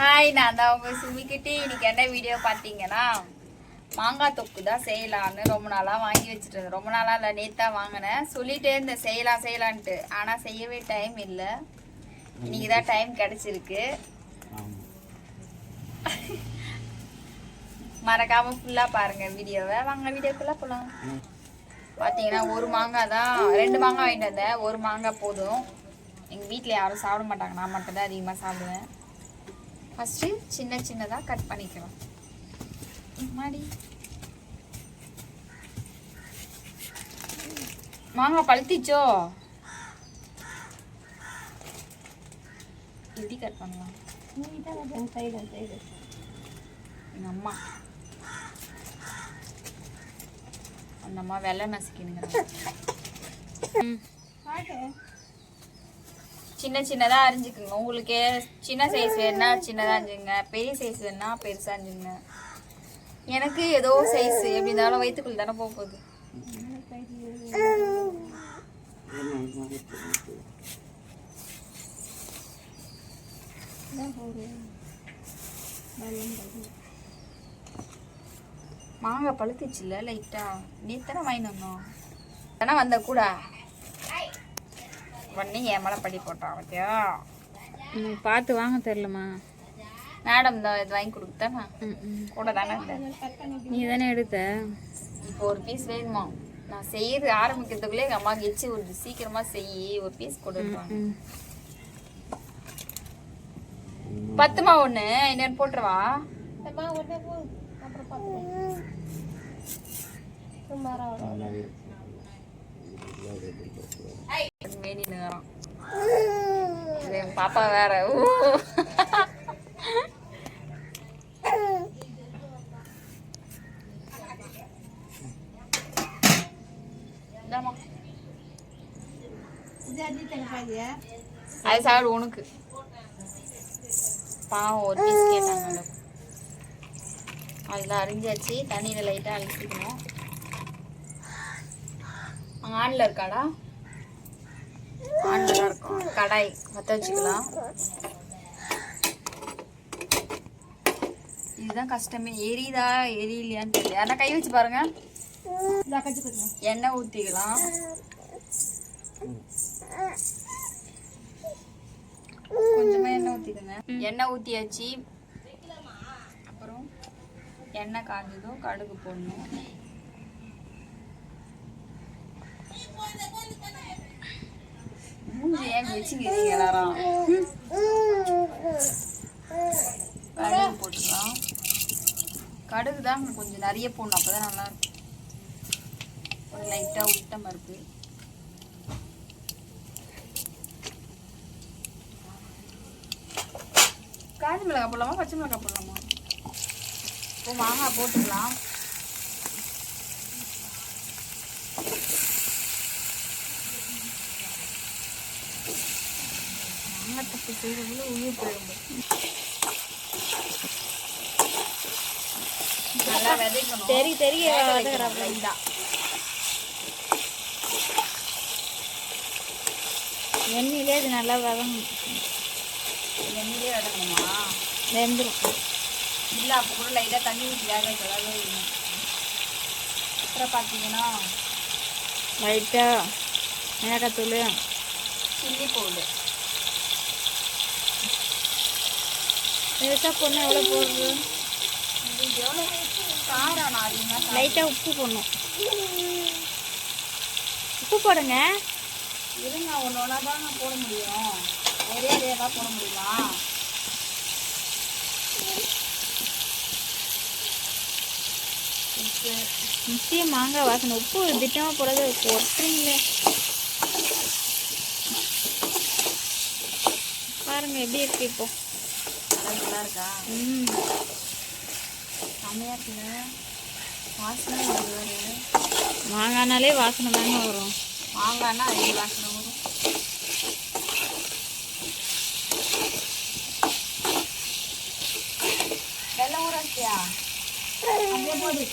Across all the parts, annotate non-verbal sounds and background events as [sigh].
Hi நான் தான் உங்க சுமிக்கிட்டி இன்னைக்கு என்ன வீடியோ பார்த்தீங்கன்னா மாங்காய் தொக்கு தான் செய்யலான்னு ரொம்ப நாளாக வாங்கி வச்சுட்டு இருந்தேன். ரொம்ப நாளாக இல்லை நேற்று தான் வாங்கினேன். சொல்லிட்டே இருந்தேன் செய்யலாம் செய்யலான்ட்டு. ஆனால் செய்யவே டைம் இல்லை. இன்னைக்கு தான் டைம் கிடச்சிருக்கு. மறக்காம ஃபுல்லாக பாருங்க வீடியோவை. வாங்க வீடியோக்குள்ளே போகலாம் பார்த்தீங்கன்னா ஒரு மாங்காய் தான் ரெண்டு மாங்காய் வாங்கிட்டு வந்தேன். ஒரு மாங்காய் போதும். எங்கள் வீட்டில் யாரும் சாப்பிட மாட்டாங்க. நான் மட்டும் தான் அதிகமாக சாப்பிடுவேன். ஃபஸ்ட்டு சின்ன சின்னதாக கட் பண்ணிக்கலாம். மாடி மாங்காய் பழுத்திச்சோ? எப்படி கட் பண்ணலாம்? எங்கள் அம்மா. அந்த அம்மா வெள்ளை நசுக்கினுங்கிறாங்க [laughs] ம். சின்ன சின்னதாக அரிஞ்சுக்குங்க உங்களுக்கு சின்ன சைஸ் வேணுன்னா சின்னதாக அரிஞ்சுங்க பெரிய சைஸ் வேணுன்னா பெருசாக அரிஞ்சுங்க எனக்கு ஏதோ சைஸ் எப்படி இருந்தாலும் வயிற்றுக்குள்ள தானே போக போகுது. மாங்காய் பழுத்துச்சுல்ல நீ நேத்தானே வாங்கிட்டு வந்தோம். தானே வந்த கூட? உடனே என் மேலே படி போட்டான் பார்த்தியா பார்த்து வாங்க தெரிலம்மா. மேடம் தான் இது வாங்கி கொடுத்தானே கூட தானே நீ தானே எடுத்த? இப்போ ஒரு பீஸ் வேணுமா? நான் செய்யறது ஆரம்பிக்கிறதுக்குள்ளே எங்கள் அம்மா எச்சு ஒரு சீக்கிரமா செய் ஒரு பீஸ் கொடுப்பாங்க. பத்துமா ஒன்று என்னன்னு போட்டுருவா? என் பாப்பா வேற. அது சாப்பிடு உனக்கு. பாவம் ஒரு பீஸ் கேட்டாங்க அதில் அரிஞ்சாச்சு. தண்ணியில் லைட்டாக அழிச்சிக்கணும். ஆண்ல இருக்காடா? ஆண்டதாக இருக்கும். கடாய் பற்ற வச்சுக்கலாம். இதுதான் கஷ்டமே. எரியுதா எரியலையான்னு தெரியல. யாரா கை வச்சு பாருங்க. எண்ணெய் ஊற்றிக்கலாம் கொஞ்சமாக எண்ணெய் ஊற்றிக்கோங்க எண்ணெய் ஊற்றியாச்சு அப்புறம் எண்ணெய் காஞ்சதும் கடுகு போடணும். வச்சுங்க எல்லாரும் கடுகு போட்டுக்கலாம். கடுகு தான் கொஞ்சம் நிறைய போடணும். அப்போதான் நல்லா இருக்கும். ஒரு லைட்டாக உளுத்த பருப்பு காஞ்சி மிளகாய் போடலாமா? பச்சை மிளகாய் போடலாமா? இப்போ மாங்காய் போட்டுக்கலாம். செய்யறதுல உயிர் போயிடும் நல்லா விதைக்கணும். தெரி தெரிய வேக வதக்குறா வைக்கணும் லைட்டா. எண்ணெயிலே அது நல்லா வதங்கணும். எண்ணெயிலே விதக்கணுமா வெந்துடும் இல்லை அப்போ கூட லைட்டாக தண்ணி ஊற்றி வேக வேணும் அப்புறம் பார்த்தீங்கன்னா லைட்டாக மிளகாத்தூள் சில்லி பவுடர். பெருசாக பொண்ணு எவ்வளோ போடுறது? லைட்டாக உப்பு போடணும். உப்பு போடுங்க. இருங்க ஒன்று ஒன்றா நான் போட முடியும். ஒரே தான் போட முடியுமா? உப்பு. நிச்சயம் மாங்காய் வாசனை. உப்பு திட்டமாக போடாத ஒட்டுறீங்களே பாருங்க எப்படி இருக்கு இப்போ. நல்லா இருக்கா ம் செம்மையாக இருக்குல்ல வாசனை வருது மாங்காய்னாலே வாசனை தாங்க வரும் மாங்காய்னா அதே வாசனை வரும் வெள்ளம் ஊற வச்சியா அப்படியே போடு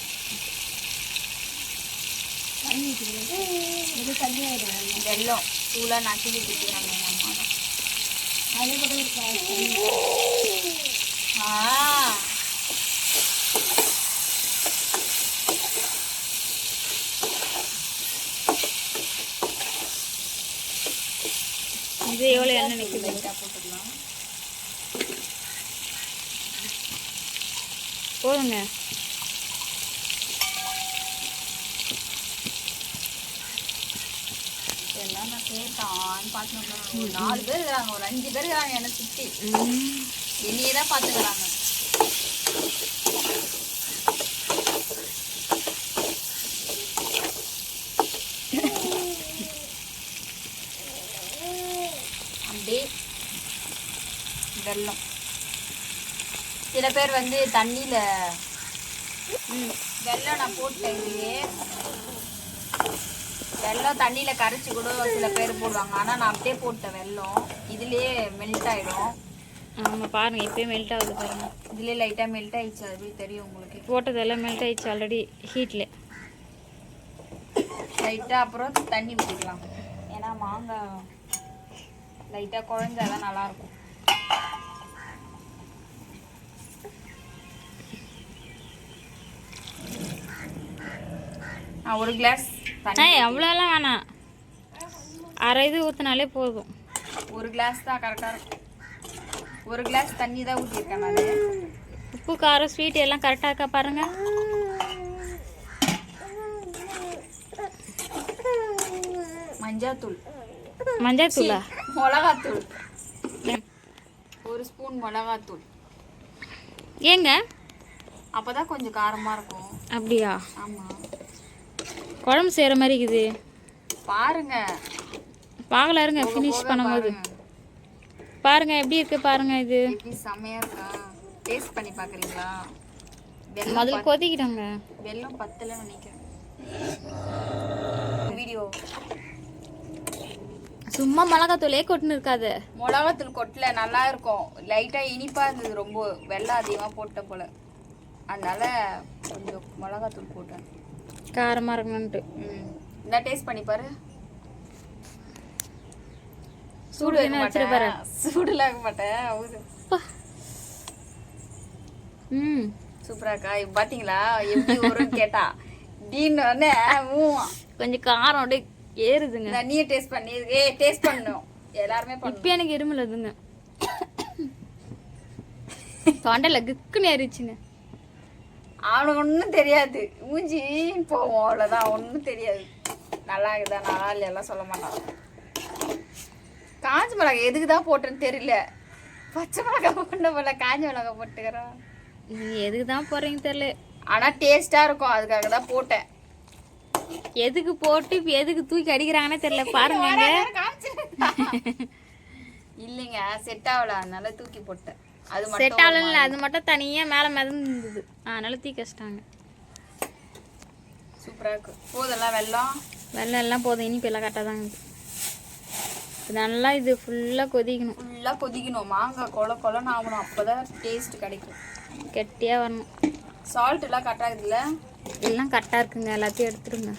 வெள்ளம் சூடாக நக்கி விட்டுக்கிறாங்க எங்கள் அம்மா இது எவ்வளோ எண்ணெய் போட்டுக்கலாம். போதுங்க. பார்த்துட்டு ஒரு நாலு பேர் இருக்கிறாங்க ஒரு அஞ்சு பேர் இருக்கிறாங்க என்னை சுற்றி ம். என்னையே தான் பார்த்துக்கிறாங்க அப்படியே வெல்லம் சில பேர் வந்து தண்ணியில் வெல்லம் நான் போட்டேன். வெல்லம் தண்ணியில் கரைச்சி கூட சில பேர் போடுவாங்க. ஆனால் நான் அப்படியே போட்டேன் வெல்லம் இதுலயே மெல்ட் ஆயிடும். ஆமாம் பாருங்க இப்போயே மெல்ட் ஆகுது பாருங்க. இதுலயே லைட்டாக மெல்ட் ஆயிடுச்சு. அது எப்படி தெரியும் உங்களுக்கு? போட்டதெல்லாம் மெல்ட் ஆயிடுச்சு ஆல்ரெடி ஹீட்டில் லைட்டாக அப்புறம் தண்ணி ஊற்றிக்கலாம் ஏன்னா மாங்காய் லைட்டாக குழஞ்சாதான் நல்லாயிருக்கும். ஒரு கிளாஸ் ஏய் அவ்வளோலாம் வேணாம். அரை இது ஊற்றினாலே போதும். ஒரு கிளாஸ் தான் கரெக்டாக இருக்கும். ஒரு கிளாஸ் தண்ணி தான் ஊற்றிருக்கேன் நான். உப்பு காரம் ஸ்வீட் எல்லாம் கரெக்டாக இருக்கா பாருங்க. மஞ்சாத்தூள். மஞ்சள் தூளா மிளகாத்தூள். ஒரு ஸ்பூன் மிளகாத்தூள். ஏங்க? அப்பதான் கொஞ்சம் காரமா இருக்கும். அப்படியா? ஆமா. குழம்பு செய்கிற மாதிரி இருக்குது. பாருங்க. பார்க்கல இருங்க ஃபினிஷ் பண்ணும்போது. பாருங்க. எப்படி இருக்கு பாருங்க இது. செமையா இருக்கா? டேஸ்ட் பண்ணி பாக்குறீங்களா முதல்ல கொதிக்கிட்டோங்க. வெல்லம் பத்தல நினைக்கிறேன். வீடியோ சும்மா மிளகாத்தூளே கொட்டுன்னு இருக்காது. மிளகாத்தூள் கொட்டல நல்லா இருக்கும். லைட்டா இனிப்பா இருந்தது ரொம்ப. வெல்லம் அதிகமா போட்ட போல. அதனால கொஞ்சம் மிளகாத்தூள் போட்டேன். காரமாக இருக்கணுன்ட்டு ம் இந்த டேஸ்ட் பண்ணி பாரு. சூடு என்ன வச்சிரு பாரு. சூடுல ஆக மாட்டேன். ம். சூப்பரா இருக்கா? இப்ப பாத்தீங்களா? எப்படி வரும்னு கேட்டா. டீன்னு உடனே. கொஞ்சம் காரம் அப்படியே ஏறுதுங்க. நீயே டேஸ்ட் பண்ணி. ஏ டேஸ்ட் பண்ணணும். எல்லாருமே இப்போ எனக்கு இருமல் அதுங்க தொண்டையில் கிக்குன்னு ஏறிச்சுங்க அவனுக்கு ஒன்றும் தெரியாது. மூஞ்சி போவோம் அவ்வளோதான் ஒன்றும் தெரியாது. நல்லா இருக்குதா நல்லா இல்லையெல்லாம் சொல்ல மாட்டான். காஞ்ச மிளகாய் எதுக்கு தான் போட்டேன்னு தெரியல. பச்சை மிளகாய் போட்ட போல காஞ்ச மிளகாய் போட்டுக்கிறோம் நீ எதுக்கு தான் போகிறீங்க தெரியல. ஆனால் டேஸ்ட்டாக இருக்கும். அதுக்காக தான் போட்டேன். எதுக்கு போட்டு இப்போ எதுக்கு தூக்கி அடிக்கிறாங்கன்னே தெரியல. பாருங்க இல்லைங்க செட் ஆகல. அதனால தூக்கி போட்டேன். அது செட் ஆகல அது மட்டும் தனியாக மேலே மிதந்துது. அதனால தூக்கி வச்சிட்டாங்க சூப்பராக இருக்கு. போதெல்லாம் வெல்லம் வெள்ளம் எல்லாம் போதும். இனிப்பு எல்லாம் கரெக்டாக தாங்க நல்லா இது ஃபுல்லாக கொதிக்கணும். ஃபுல்லாக கொதிக்கணும். மாங்காய் கொல கொலன்னு ஆகணும். அப்போ தான் டேஸ்ட் கிடைக்கும். கெட்டியாக வரணும். சால்ட் எல்லாம் கரெக்டாக இருக்குல்ல? எல்லாம் கரெக்டாக இருக்குங்க. எல்லாத்தையும் எடுத்துருங்க.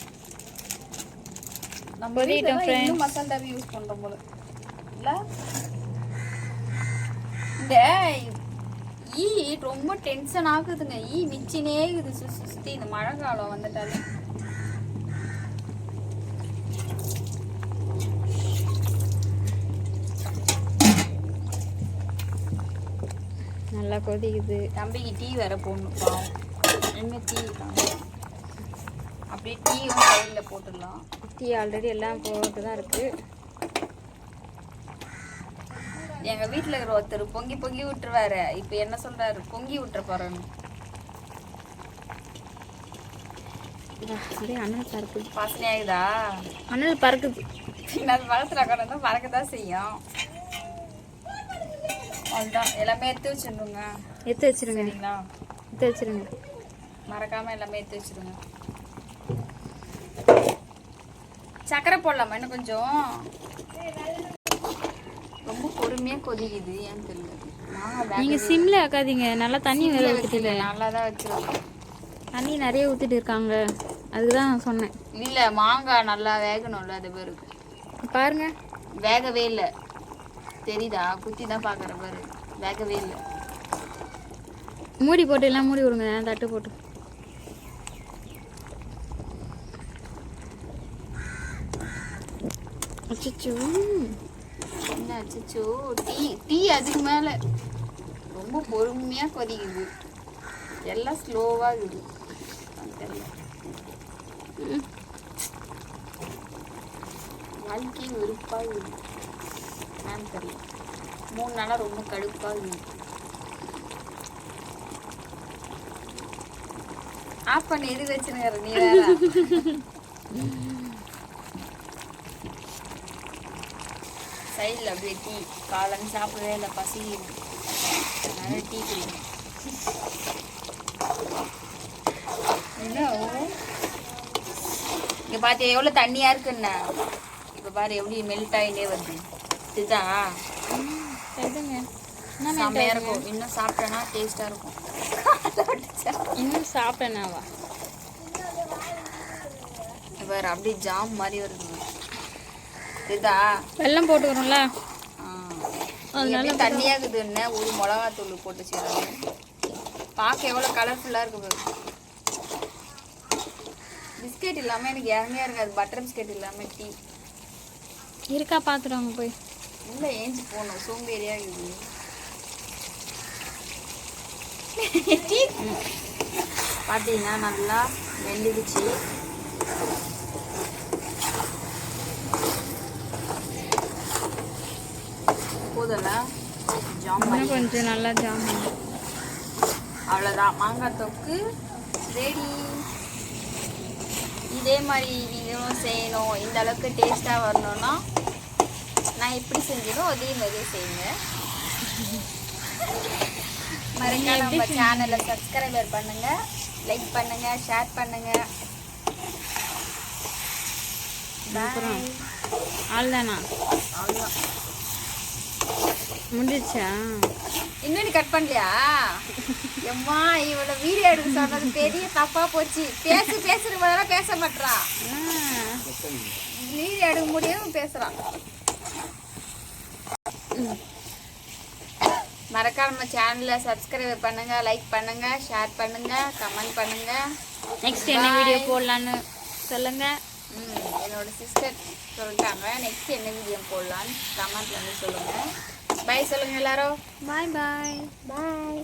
நம்ம வீட்டில் மசாலா யூஸ் பண்ணுறோம் போல. இல்லை? இந்த ஈ ரொம்ப டென்ஷன் ஆகுதுங்க. ஈ மிச்சினே இருக்குது. சுற்றி சுற்றி இந்த மழை காலம் வந்துட்டாலே. நல்லா கொதிக்குது. தம்பிக்கு டீ வேற போடணும் பாவம். என்ன டீ அப்படியே டீயும் சைடில் போட்டுடலாம். டீ ஆல்ரெடி எல்லாம் போட்டு தான் இருக்குது எங்க வீட்ல இருக்கிற ஒருத்தர் பொங்கி பொங்கி விட்டுருவாரு இப்போ என்ன சொல்றாரு? பொங்கி விட்டுற போறேன்னு. அனல் பறக்குது. வாசனை ஆகுதா? அனல் பறக்குது. பின்னாடி பழத்துல உட்காந்து பறக்க தான் செய்யும். அவ்வளோதான் எல்லாமே எடுத்து வச்சிடணுங்க எடுத்து வச்சிருங்க. சரிங்களா? எடுத்து வச்சிருங்க. மறக்காம எல்லாமே எடுத்து வச்சிருங்க. சக்கரை போடலாமா இன்னும் கொஞ்சம்? ரொம்ப பொறுமையா கொதிக்குது ஏன்னு தெரியல. நீங்கள் சிம்மில் வைக்காதீங்க. நல்லா தண்ணி வேற ஊற்றிட்டு நல்லா தான் வச்சிருக்கேன். தண்ணி நிறைய ஊற்றிட்டு இருக்காங்க. அதுக்கு தான் சொன்னேன். இல்ல மாங்காய் நல்லா வேகணும்ல அது பேருக்கு. பாருங்க. வேகவே இல்லை. தெரியுதா? குத்தி தான் பார்க்குற பாரு. வேகவே இல்லை. மூடி போட்டு எல்லாம் மூடி விடுங்க. தட்டு போட்டு. அச்சச்சோ. என்ன அச்சோ டீ டீ அதுக்கு மேலே. ரொம்ப பொறுமையாக கொதிக்குது. எல்லாம் ஸ்லோவாக இருக்குது. வாழ்க்கை வெறுப்பாக இருக்குது என்னன்னு தெரியல. மூணு நாளாக ரொம்ப கடுப்பாக இருக்குது ஆஃப் பண்ணி எது வச்சுருங்கிற நீ வேற? [laughs] சைடில் அப்படியே டீ காலன்னு சாப்பிடவே இல்லை பசி அதனால டீ குடிக்கணும் என்ன இங்கே பார்த்து எவ்வளோ தண்ணியாக இருக்குண்ணா இப்போ பாரு எப்படி மெல்ட் ஆகிட்டே வருது. இதுதான். என்ன செம்மையாக இருக்கும். இன்னும் சாப்பிட்டேன்னா டேஸ்ட்டாக இருக்கும். இன்னும் சாப்பிட்டேனாவா? வேறு அப்படியே ஜாம் மாதிரி வருது. இதுதா. வெல்லம் போட்டுக்கிறோம்ல. அதனால தண்ணியாக இருக்குதுன்னு ஒரு மிளகாத்தூள் போட்டு செய்கிறாங்க பார்க்க எவ்வளோ கலர்ஃபுல்லாக இருக்கு பிஸ்கெட் இல்லாமல் எனக்கு இறமையாக இருக்காது. பட்டர் பிஸ்கெட் இல்லாமல் டீ. இருக்கா பார்த்துருவாங்க போய். இல்லை ஏஞ்சி போகணும் சோம்பேறியாக இருக்குது. [laughs] பார்த்தீங்கன்னா நல்லா வெந்துடுச்சு. போதல ஜாம் இன்னும் கொஞ்சம் நல்லா ஜாம். அவ்வளோதான் மாங்காய் தொக்கு ரெடி இதே மாதிரி நீங்களும் செய்யணும். இந்த அளவுக்கு டேஸ்ட்டாக வரணும்னா நான் எப்படி செஞ்சனோ அதே மாதிரியே செய்யுங்க. மறக்காம நம்ம சேனலை சப்ஸ்கிரைபர் பண்ணுங்க லைக் பண்ணுங்க ஷேர் பண்ணுங்க. அப்புறம் Bye. அவ்வளோதானா அவ்வளோதான் முடிஞ்சிச்சா இன்னும் கட் பண்ணலையா? எம்மா இவள வீடியோ எடுக்க சொன்னது பெரிய தப்பா போச்சு. பேசு பேசுறது பதிலாக பேச மாட்றா. ஆ வீடியோ எடுக்க முடியும் பேசுறான் மறக்காம நம்ம சேனலை சப்ஸ்கிரைப் பண்ணுங்க லைக் பண்ணுங்க ஷேர் பண்ணுங்க கமெண்ட் பண்ணுங்க. நெக்ஸ்ட் என்ன வீடியோ போடலான்னு சொல்லுங்க. என்னோட சிஸ்டர் சொல்லிட்டாங்க. நெக்ஸ்ட் என்ன வீடியோ போடலான்னு கமெண்ட்ல வந்து சொல்லுங்க. பை சொல்லுங்க எல்லாரும் பாய் பாய் பாய்